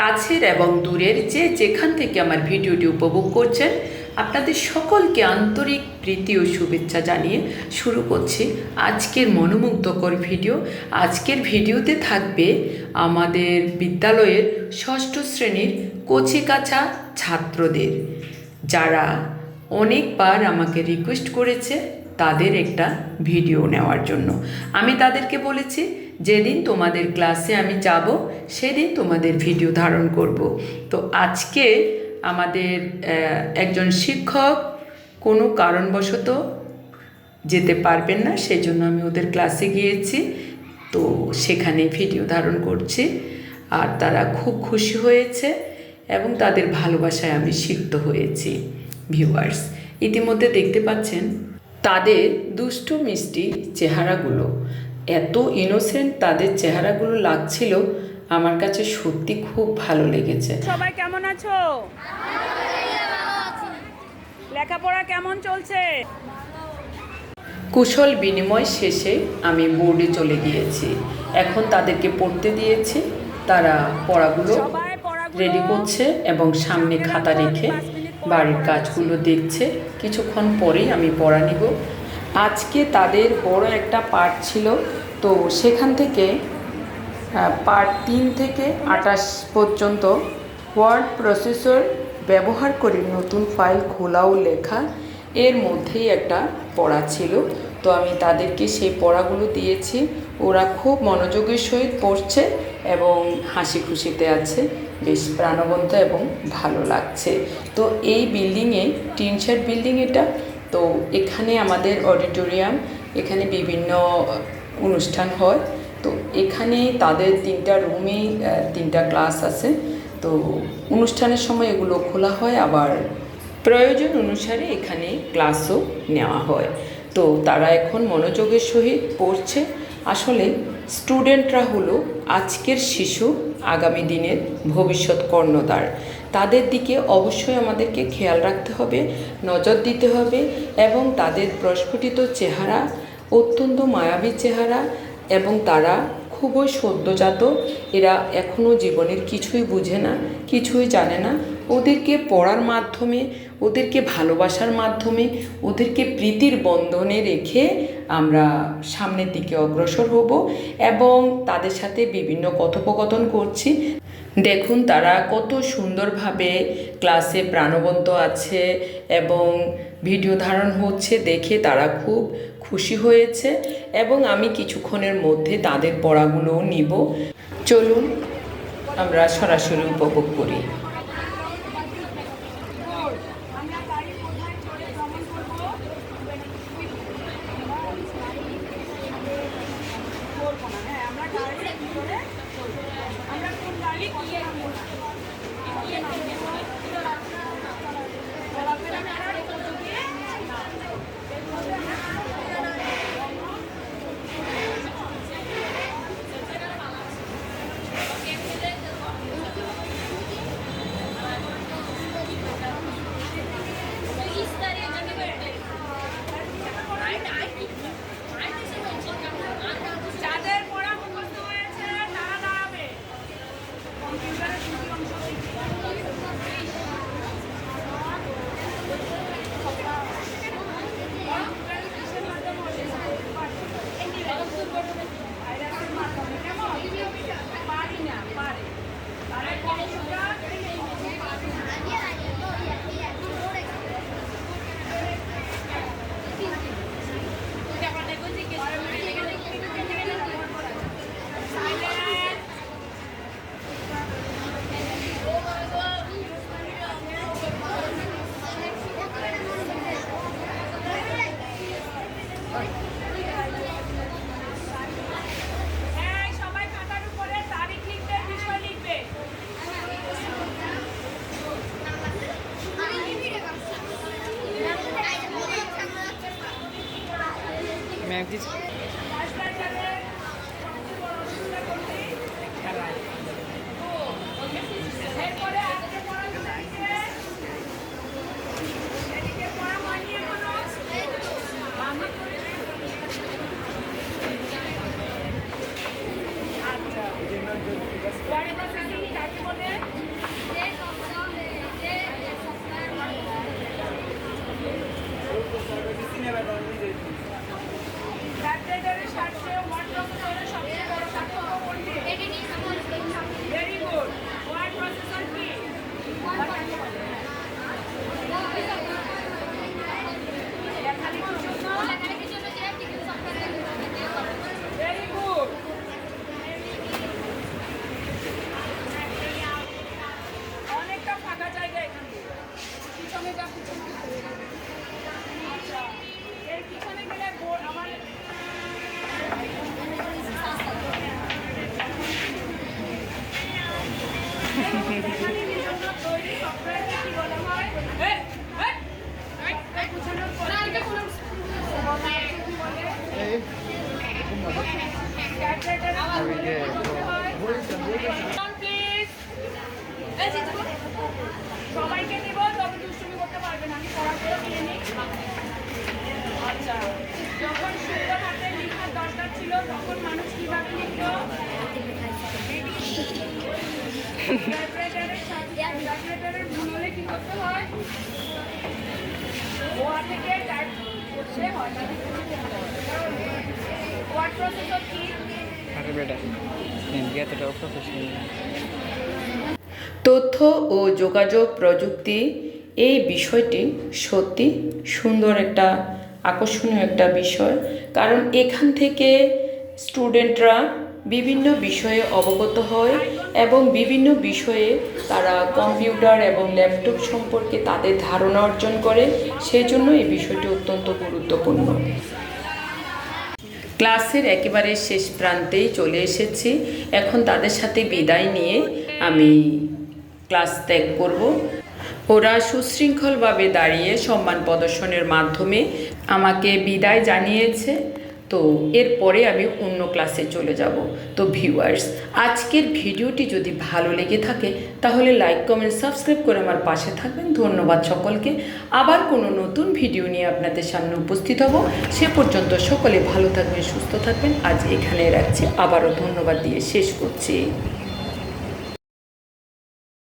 কাছের এবং দূরের যে যেখান থেকে আমার ভিডিওটি উপভোগ করছেন, আপনাদের সকলকে আন্তরিক প্রীতি ও শুভেচ্ছা জানিয়ে শুরু করছি আজকের মনোমুগ্ধকর ভিডিও। আজকের ভিডিওতে থাকবে আমাদের বিদ্যালয়ের ষষ্ঠ শ্রেণির কচিকাছা ছাত্রদের। যারা অনেকবার আমাকে রিকোয়েস্ট করেছে তাদের একটা ভিডিও নেওয়ার জন্য। আমি তাদেরকে বলেছি যেদিন তোমাদের ক্লাসে আমি যাব, সেদিন তোমাদের ভিডিও ধারণ করব। তো আজকে আমাদের একজন শিক্ষক কোনো কারণবশত যেতে পারবেন না সেই জন্য আমি ওদের ক্লাসে গিয়েছি। তো সেখানে ভিডিও ধারণ করছি। আর তারা খুব খুশি হয়েছে এবং তাদের ভালোবাসায় আমি সিক্ত হয়েছি, ভিউয়ার্স। ইতিমধ্যে দেখতে পাচ্ছেন, তাদের দুষ্টু মিষ্টি চেহারাগুলো এত ইনোসেন্ট তাদের চেহারাগুলো লাগছিল আমার কাছে সত্যি খুব ভালো লেগেছে। সবাই কেমন আছো? লেখাপড়া কেমন চলছে? কুশল বিনিময় শেষে আমি বোর্ডে চলে গিয়েছি। এখন তাদেরকে পড়তে দিয়েছি তারা পড়াগুলো রেডি করছে এবং সামনে খাতা রেখে বাড়ির কাজগুলো দেখছে। কিছুক্ষণ পরেই আমি পড়া নিব। আজকে তাদের বড় একটা পার্ট ছিল। তো সেখান থেকে পার্ট তিন থেকে আটাশ পর্যন্ত ওয়ার্ড প্রসেসর ব্যবহার করে নতুন ফাইল খোলা ও লেখা এর মধ্যেই একটা পড়া ছিল। তো আমি তাদেরকে সেই পড়াগুলো দিয়েছি। ওরা খুব মনোযোগের সহিত পড়ছে এবং হাসি খুশিতে আছে। বেশ প্রাণবন্ত এবং ভালো লাগছে। তো এই বিল্ডিংয়ে, টিন শেড বিল্ডিং এটা তো এখানে আমাদের অডিটোরিয়াম, এখানে বিভিন্ন অনুষ্ঠান হয়। তো এখানে তাদের তিনটা রুমে তিনটা ক্লাস আছে। তো অনুষ্ঠানের সময় এগুলো খোলা হয়, আবার প্রয়োজন অনুসারে এখানে ক্লাসও নেওয়া হয়। তো তারা এখন মনোযোগের সহিত পড়ছে। আসলে স্টুডেন্টরা হলো আজকের শিশু, আগামী দিনের ভবিষ্যৎ কর্ণধার। তাদের দিকে অবশ্যই আমাদেরকে খেয়াল রাখতে হবে, নজর দিতে হবে এবং তাদের প্রস্ফুটিত চেহারা, অত্যন্ত মায়াবী চেহারা এবং তারা খুবই সদ্যজাত। এরা এখনও জীবনের কিছুই বুঝে না, কিছুই জানে না। ওদেরকে পড়ার মাধ্যমে, ওদেরকে ভালোবাসার মাধ্যমে, ওদেরকে প্রীতির বন্ধনে রেখে আমরা সামনের দিকে অগ্রসর হব এবং তাদের সাথে বিভিন্ন কথোপকথন করছি। দেখুন তারা কত সুন্দরভাবে ক্লাসে প্রাণবন্ত আছে এবং ভিডিও ধারণ হচ্ছে দেখে তারা খুব খুশি হয়েছে এবং আমি কিছুক্ষণের মধ্যে তাদের পড়াগুলোও নিব। চলুন আমরা সরাসরি উপভোগ করি। ездить. আচ্ছা, যখন সুন্দর হাতে লিখার দরকার ছিল, তখন মানুষ কীভাবে লিখল ক্যালকুলেটারের কি করতে হয়? ও থেকে হয় ওয়ার্ড প্রসেসর কি আরে বেটা হিন্দি এতটাও প্রফেশনাল তথ্য ও যোগাযোগ প্রযুক্তি এই বিষয়টি সত্যি সুন্দর একটা আকর্ষণীয় একটা বিষয়। কারণ এখান থেকে স্টুডেন্টরা বিভিন্ন বিষয়ে অবগত হয় এবং বিভিন্ন বিষয়ে তারা কম্পিউটার এবং ল্যাপটপ সম্পর্কে তাদের ধারণা অর্জন করে। সেই জন্য এই বিষয়টি অত্যন্ত গুরুত্বপূর্ণ। ক্লাসের একেবারে শেষ প্রান্তেই চলে এসেছি। এখন তাদের সাথে বিদায় নিয়ে আমি ক্লাস ত্যাগ করব। ওরা সুশৃঙ্খলভাবে দাঁড়িয়ে সম্মান প্রদর্শনের মাধ্যমে আমাকে বিদায় জানিয়েছে। তো এরপরে আমি অন্য ক্লাসে চলে যাব। তো ভিউয়ার্স আজকের ভিডিওটি যদি ভালো লেগে থাকে, তাহলে লাইক কমেন্ট সাবস্ক্রাইব করে আমার পাশে থাকবেন। ধন্যবাদ সকলকে। আবার কোনো নতুন ভিডিও নিয়ে আপনাদের সামনে উপস্থিত হব। সে পর্যন্ত সকলে ভালো থাকবেন, সুস্থ থাকবেন। আজ এখানে রাখছি। আবারও ধন্যবাদ দিয়ে শেষ করছি।